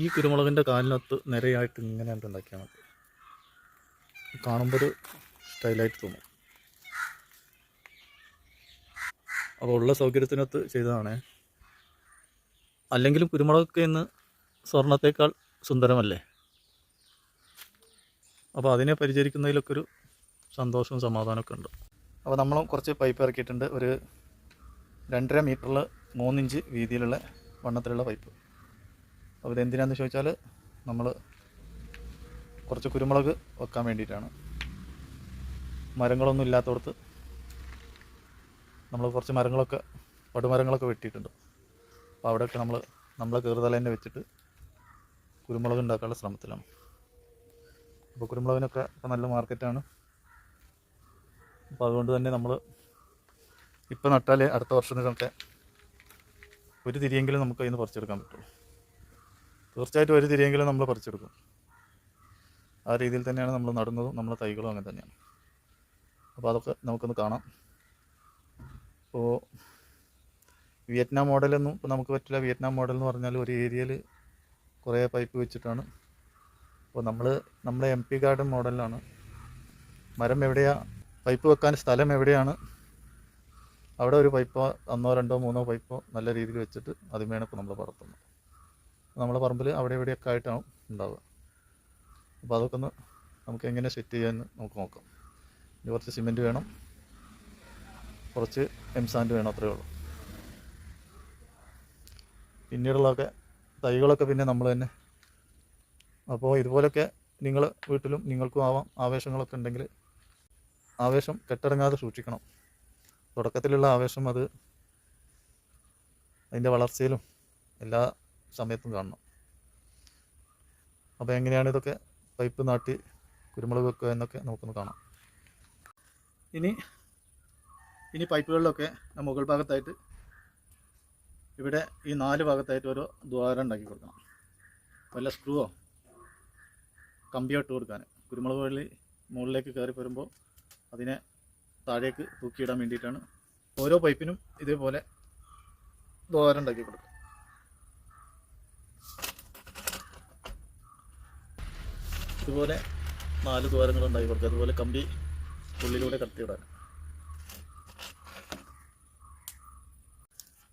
ഈ കുരുമുളകിന്റെ കാലിനകത്ത് നിരയായിട്ട് ഇങ്ങനെ ഉണ്ട് ഉണ്ടാക്കിയാൽ മതി. കാണുമ്പോൾ ഒരു സ്റ്റൈലായിട്ട് തോന്നും. അപ്പോൾ ഉള്ള സൗകര്യത്തിനകത്ത് ചെയ്തതാണ്. അല്ലെങ്കിലും കുരുമുളകൊക്കെ ഇന്ന് സ്വർണത്തേക്കാൾ സുന്ദരമല്ലേ? അപ്പോൾ അതിനെ പരിചരിക്കുന്നതിലൊക്കെ ഒരു സന്തോഷവും സമാധാനമൊക്കെ ഉണ്ട്. അപ്പോൾ നമ്മൾ കുറച്ച് പൈപ്പ് ഇറക്കിയിട്ടുണ്ട്. ഒരു രണ്ടര മീറ്ററിൽ മൂന്നിഞ്ച് വീതിയിലുള്ള വണ്ണത്തിലുള്ള പൈപ്പ്. അപ്പോൾ ഇതെന്തിനാന്ന് ചോദിച്ചാൽ നമ്മൾ കുറച്ച് കുരുമുളക് വെക്കാൻ വേണ്ടിയിട്ടാണ്. മരങ്ങളൊന്നും ഇല്ലാത്തടത്ത് നമ്മൾ കുറച്ച് മരങ്ങളൊക്കെ പടുമരങ്ങളൊക്കെ വെട്ടിയിട്ടുണ്ട്. അപ്പോൾ അവിടെയൊക്കെ നമ്മൾ നമ്മളെ കീറുതല തന്നെ വെച്ചിട്ട് കുരുമുളക് ഉണ്ടാക്കാനുള്ള ശ്രമത്തിലാണ്. അപ്പോൾ കുരുമുളകിനൊക്കെ ഇപ്പോൾ നല്ല മാർക്കറ്റാണ്. അപ്പോൾ അതുകൊണ്ട് തന്നെ നമ്മൾ ഇപ്പോൾ നട്ടാൽ അടുത്ത വർഷത്തിനൊക്കെ ഒരു തിരിയെങ്കിലും നമുക്ക് അതിൽ നിന്ന് പറിച്ചെടുക്കാൻ പറ്റുള്ളൂ. തീർച്ചയായിട്ടും ഒരു തിരിയെങ്കിലും നമ്മൾ പറിച്ചെടുക്കും ആ രീതിയിൽ തന്നെയാണ് നമ്മൾ നടുന്നതും നമ്മളെ തൈകളും അങ്ങനെ തന്നെയാണ്. അപ്പോൾ അതൊക്കെ നമുക്കൊന്ന് കാണാം. ഇപ്പോൾ വിയറ്റ്നാം മോഡലൊന്നും ഇപ്പോൾ നമുക്ക് പറ്റില്ല. വിയറ്റ്നാം മോഡൽ എന്ന് പറഞ്ഞാൽ ഒരു ഏരിയയിൽ കുറേ പൈപ്പ് വെച്ചിട്ടാണ്. അപ്പോൾ നമ്മൾ നമ്മുടെ എം പി ഗാർഡൻ മോഡലിലാണ് മരം എവിടെയാണ് പൈപ്പ് വെക്കാൻ സ്ഥലം എവിടെയാണ്? അവിടെ ഒരു പൈപ്പോ ഒന്നോ രണ്ടോ മൂന്നോ പൈപ്പോ നല്ല രീതിയിൽ വെച്ചിട്ട് അതിമേണ് ഇപ്പോൾ നമ്മൾ പറത്തുന്നത് നമ്മളെ പറമ്പിൽ അവിടെ ഇവിടെയൊക്കെ ആയിട്ടാണ് ഉണ്ടാവുക. അപ്പോൾ അതൊക്കെ ഒന്ന് നമുക്ക് എങ്ങനെ സെറ്റ് ചെയ്യാമെന്ന് നമുക്ക് നോക്കാം. ഇനി കുറച്ച് സിമെന്റ് വേണം. കുറച്ച് എം സാൻഡ് വേണം അത്രയേ ഉള്ളൂ. പിന്നീടുള്ളതൊക്കെ തൈകളൊക്കെ പിന്നെ നമ്മൾ തന്നെ. അപ്പോൾ ഇതുപോലൊക്കെ നിങ്ങൾ വീട്ടിലും നിങ്ങൾക്കും ആവാം. ആവേശങ്ങളൊക്കെ ഉണ്ടെങ്കിൽ ആവേശം കെട്ടിറങ്ങാതെ സൂക്ഷിക്കണം. തുടക്കത്തിലുള്ള ആവേശം അത് അതിന്റെ വളർച്ചയിലും എല്ലാ സമയത്തും കാണണം. അപ്പോൾ എങ്ങനെയാണ് ഇതൊക്കെ പൈപ്പ് നാട്ടി കുരുമുളക് വെക്കുക എന്നൊക്കെ നമുക്കൊന്ന് കാണാം. ഇനി ഇനി പൈപ്പുകളിലൊക്കെ മുകൾ ഭാഗത്തായിട്ട് ഇവിടെ ഈ നാല് ഭാഗത്തായിട്ട് ഓരോ ദ്വാരം ഉണ്ടാക്കി കൊടുക്കണം. വല്ല സ്ക്രൂവോ കമ്പിയോ ഇട്ട് കൊടുക്കാൻ. കുരുമുളക് വള്ളി മുകളിലേക്ക് കയറി വരുമ്പോൾ അതിനെ താഴേക്ക് തൂക്കിയിടാൻ വേണ്ടിയിട്ടാണ് ഓരോ പൈപ്പിനും ഇതേപോലെ ദ്വാരം ഉണ്ടാക്കി കൊടുക്കുക. ഇതുപോലെ നാല് ദ്വാരങ്ങൾ ഉണ്ടാക്കി കൊടുക്കുക അതുപോലെ കമ്പി ഉള്ളിലൂടെ കടത്തിവിടാൻ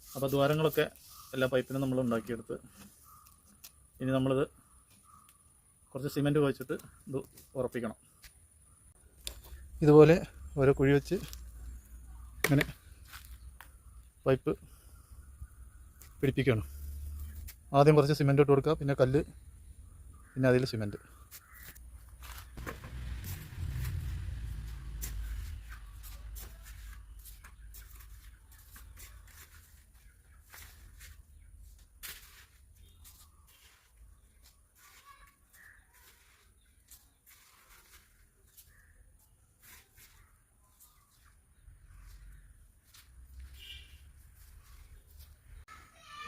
അപ്പോൾ ദ്വാരങ്ങളൊക്കെ എല്ലാ പൈപ്പിനും നമ്മൾ ഉണ്ടാക്കിയെടുത്ത് ഇനി നമ്മളിത് കുറച്ച് സിമെന്റ് വെച്ചിട്ട് ഇത് ഉറപ്പിക്കണം. ഇതുപോലെ ഓരോ കുഴി വെച്ച് ഇങ്ങനെ പൈപ്പ് പിടിപ്പിക്കണം ആദ്യം കുറച്ച് സിമെന്റ് ഇട്ട് കൊടുക്കുക പിന്നെ കല്ല് പിന്നെ അതിൽ സിമെന്റ്.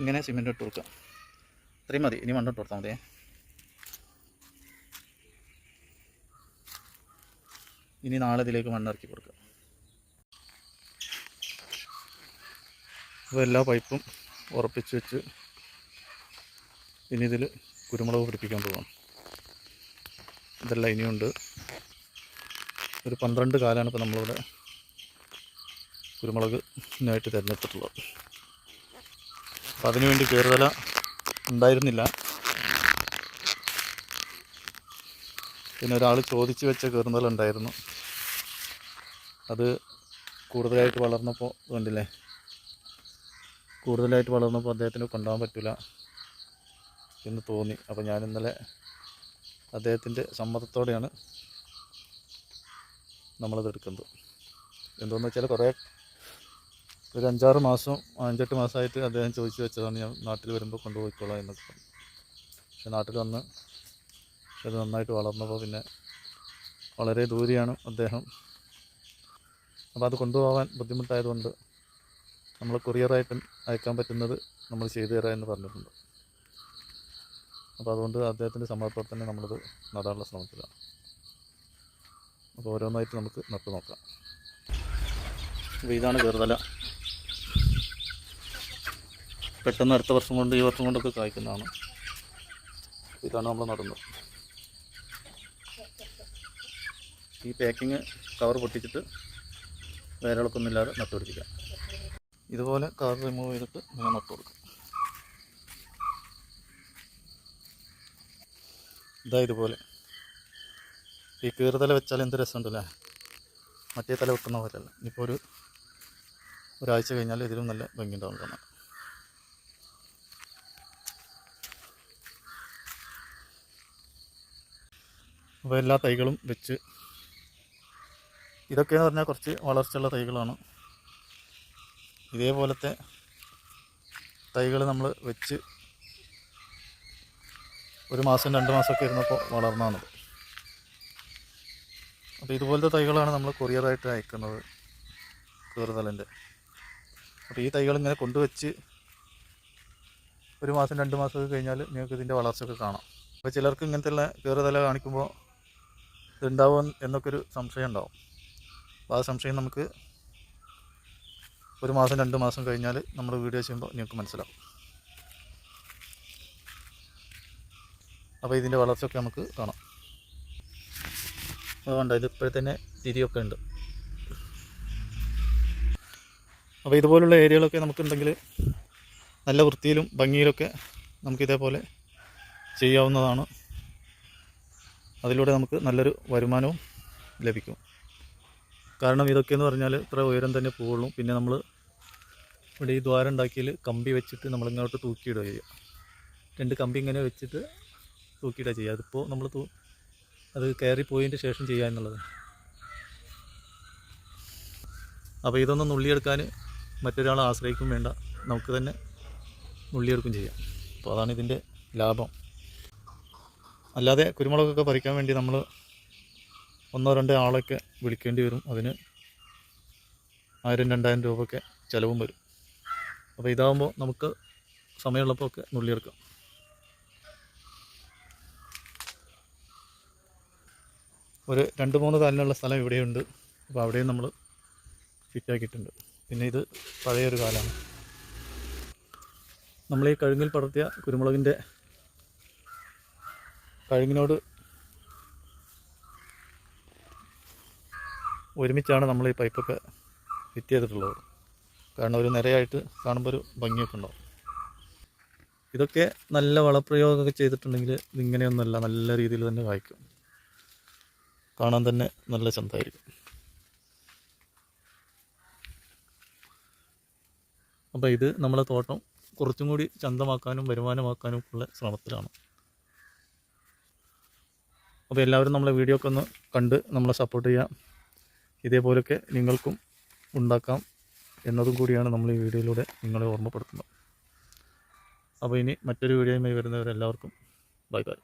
ഇങ്ങനെ സിമെന്റ് ഇട്ട് കൊടുക്കുക. ഇത്രയും മതി. ഇനി മണ്ണിട്ട് കൊടുത്താൽ മതിയേ. ഇനി നാളെ ഇതിലേക്ക് മണ്ണിറക്കി കൊടുക്കുക. അപ്പോൾ എല്ലാ പൈപ്പും ഉറപ്പിച്ച് വെച്ച് ഇനി ഇതിൽ കുരുമുളക് പിടിപ്പിക്കാൻ പോകണം ഇതെല്ലാം ഇനിയുണ്ട്. ഒരു പന്ത്രണ്ട് കാലമാണ് ഇപ്പോൾ നമ്മളിവിടെ കുരുമുളക് ഇതിനായിട്ട് തിരഞ്ഞെടുത്തിട്ടുള്ളത്. അപ്പം അതിനുവേണ്ടി കയറുതല ഉണ്ടായിരുന്നില്ല. പിന്നെ ഒരാൾ ചോദിച്ചു വെച്ച കയറുന്നതല ഉണ്ടായിരുന്നു. അത് കൂടുതലായിട്ട് വളർന്നപ്പോൾ കണ്ടില്ലേ? കൂടുതലായിട്ട് വളർന്നപ്പോൾ അദ്ദേഹത്തിന് കൊണ്ടുപോകാൻ പറ്റില്ല എന്ന് തോന്നി. അപ്പോൾ ഞാൻ ഇന്നലെ അദ്ദേഹത്തിന്റെ സമ്മതത്തോടെയാണ് നമ്മളത് എടുക്കുന്നത്. എന്തോന്ന് വെച്ചാൽ കുറേ ഒരു അഞ്ചാറ് മാസം അഞ്ചെട്ട് മാസമായിട്ട് അദ്ദേഹം ചോദിച്ചു വെച്ചതാണ് ഞാൻ നാട്ടിൽ വരുമ്പോൾ കൊണ്ടുപോയിക്കോളാം എന്നൊക്കെ പറഞ്ഞു. പക്ഷെ നാട്ടിൽ വന്ന് അത് നന്നായിട്ട് വളർന്നപ്പോൾ പിന്നെ വളരെ ദൂരെയാണ് അദ്ദേഹം. അപ്പോൾ അത് കൊണ്ടുപോകാൻ ബുദ്ധിമുട്ടായതുകൊണ്ട് നമ്മൾ കൊറിയറായിട്ട് അയക്കാൻ പറ്റുന്നത് നമ്മൾ ചെയ്തു തരാം എന്ന് പറഞ്ഞിട്ടുണ്ട്. അപ്പോൾ അതുകൊണ്ട് അദ്ദേഹത്തിന്റെ സമ്മതത്തോടെ തന്നെ നമ്മളത് നടാനുള്ള ശ്രമത്തിലാണ്. അപ്പോൾ ഓരോന്നായിട്ട് നമുക്ക് നട്ടു നോക്കാം. അപ്പോൾ ഇതാണ് കയറുതല പെട്ടെന്ന് അടുത്ത വർഷം കൊണ്ട് ഈ വർഷം കൊണ്ടൊക്കെ കായ്ക്കുന്നതാണ്. ഇതാണ് നമ്മൾ നടുന്നത്. ഈ പാക്കിങ് കവർ പൊട്ടിച്ചിട്ട് വേരളക്കൊന്നുമില്ലാതെ നട്ടുപിടിപ്പിക്കാം ഇതുപോലെ കവർ റിമൂവ് ചെയ്തിട്ട് ഇങ്ങനെ നട്ടു കൊടുക്കും. ഇതാ ഇതുപോലെ. ഈ കീറുതല വെച്ചാൽ എന്ത് രസമുണ്ടല്ലേ? മറ്റേ തല വെക്കുന്ന പോലെയല്ല. ഇപ്പോൾ ഒരു ഒരാഴ്ച കഴിഞ്ഞാൽ ഇതിലും നല്ല ഭംഗി കാണാൻ. അപ്പോൾ എല്ലാ തൈകളും വെച്ച് ഇതൊക്കെയെന്ന് പറഞ്ഞാൽ കുറച്ച് വളർച്ചയുള്ള തൈകളാണ്. ഇതേപോലത്തെ തൈകൾ നമ്മൾ വെച്ച് ഒരു മാസം രണ്ട് മാസമൊക്കെ ഇരുന്നപ്പോൾ വളർന്നാണ് അപ്പോൾ ഇതുപോലത്തെ തൈകളാണ് നമ്മൾ കൊറിയറായിട്ട് അയക്കുന്നത് കീറുതലന്റെ അപ്പോൾ ഈ തൈകൾ ഇങ്ങനെ കൊണ്ടുവച്ച് ഒരു മാസം രണ്ട് മാസമൊക്കെ കഴിഞ്ഞാൽ നിങ്ങൾക്ക് ഇതിന്റെ വളർച്ചയൊക്കെ കാണാം. അപ്പോൾ ചിലർക്ക് ഇങ്ങനത്തെ ഉള്ള കീറുതല കാണിക്കുമ്പോൾ ഇതുണ്ടാവും എന്നൊക്കെ ഒരു സംശയം ഉണ്ടാവും അപ്പോൾ ആ സംശയം നമുക്ക് ഒരു മാസം രണ്ട് മാസം കഴിഞ്ഞാൽ നമ്മൾ വീഡിയോ ചെയ്യുമ്പോൾ നിങ്ങൾക്ക് മനസ്സിലാവും. അപ്പോൾ ഇതിന്റെ വളർച്ചയൊക്കെ നമുക്ക് കാണാം. അതുകൊണ്ട് ഇത് തന്നെ തിരിയൊക്കെ ഉണ്ട്. അപ്പോൾ ഇതുപോലുള്ള ഏരിയകളൊക്കെ നമുക്കുണ്ടെങ്കിൽ നല്ല വൃത്തിയിലും ഭംഗിയിലൊക്കെ നമുക്കിതേപോലെ ചെയ്യാവുന്നതാണ്. അതിലൂടെ നമുക്ക് നല്ലൊരു വരുമാനവും ലഭിക്കും. കാരണം ഇതൊക്കെയെന്ന് പറഞ്ഞാൽ ഇത്ര ഉയരം തന്നെ പോവുള്ളൂ പിന്നെ നമ്മൾ ഇവിടെ ഈ ദ്വാരം ഉണ്ടാക്കിയിൽ കമ്പി വെച്ചിട്ട് നമ്മളിങ്ങോട്ട് തൂക്കിയിടുക ചെയ്യുക. രണ്ട് കമ്പി ഇങ്ങനെ വെച്ചിട്ട് തൂക്കിയിടുക ചെയ്യുക. അതിപ്പോൾ നമ്മൾ തൂ അത് കയറി പോയതിന്റെ ശേഷം ചെയ്യുക എന്നുള്ളത്. അപ്പോൾ ഇതൊന്നും നുള്ളിയെടുക്കാൻ മറ്റൊരാളെ ആശ്രയിക്കും വേണ്ട. നമുക്ക് തന്നെ നുള്ളിയെടുക്കും ചെയ്യാം. അപ്പോൾ അതാണ് ഇതിന്റെ ലാഭം. അല്ലാതെ കുരുമുളകൊക്കെ പറിക്കാൻ വേണ്ടി നമ്മൾ ഒന്നോ രണ്ടോ ആളൊക്കെ വിളിക്കേണ്ടി വരും. അതിന് ആയിരം രണ്ടായിരം രൂപയൊക്കെ ചിലവും വരും. അപ്പോൾ ഇതാകുമ്പോൾ നമുക്ക് സമയമുള്ളപ്പോൾ ഒക്കെ നുള്ളിയെടുക്കാം. ഒരു രണ്ട് മൂന്ന് കാലിനുള്ള സ്ഥലം ഇവിടെയുണ്ട്. അപ്പോൾ അവിടെയും നമ്മൾ ഫിറ്റാക്കിയിട്ടുണ്ട്. പിന്നെ ഇത് പഴയൊരു കാലമാണ് നമ്മൾ ഈ കഴുങ്ങിൽ പടർത്തിയ കുരുമുളകിന്റെ കഴുങ്ങിനോട് ഒരുമിച്ചാണ് നമ്മൾ ഈ പൈപ്പൊക്കെ ഫിറ്റ് ചെയ്തിട്ടുള്ളത് കാരണം ഒരു നിരയായിട്ട് കാണുമ്പോൾ ഒരു ഭംഗിയൊക്കെ ഉണ്ടാവും. ഇതൊക്കെ നല്ല വളപ്രയോഗമൊക്കെ ചെയ്തിട്ടുണ്ടെങ്കിൽ ഇതിങ്ങനെയൊന്നുമല്ല നല്ല രീതിയിൽ തന്നെ കായ്ക്കും. കാണാൻ തന്നെ നല്ല ചന്തമായിരിക്കും. അപ്പോൾ ഇത് നമ്മളെ തോട്ടം കുറച്ചും കൂടി ചന്തമാക്കാനും വരുമാനമാക്കാനും ഉള്ള ശ്രമത്തിലാണ്. അപ്പോൾ എല്ലാവരും നമ്മളെ വീഡിയോ ഒക്കെ ഒന്ന് കണ്ട് നമ്മളെ സപ്പോർട്ട് ചെയ്യാം ഇതേപോലെയൊക്കെ നിങ്ങൾക്കും ഉണ്ടാക്കാം എന്നതും കൂടിയാണ് നമ്മൾ ഈ വീഡിയോയിലൂടെ നിങ്ങളെ ഓർമ്മപ്പെടുത്തുന്നത്. അപ്പോൾ ഇനി മറ്റൊരു വീഡിയോയുമായി വരുന്നവരെല്ലാവർക്കും ബൈ ബൈ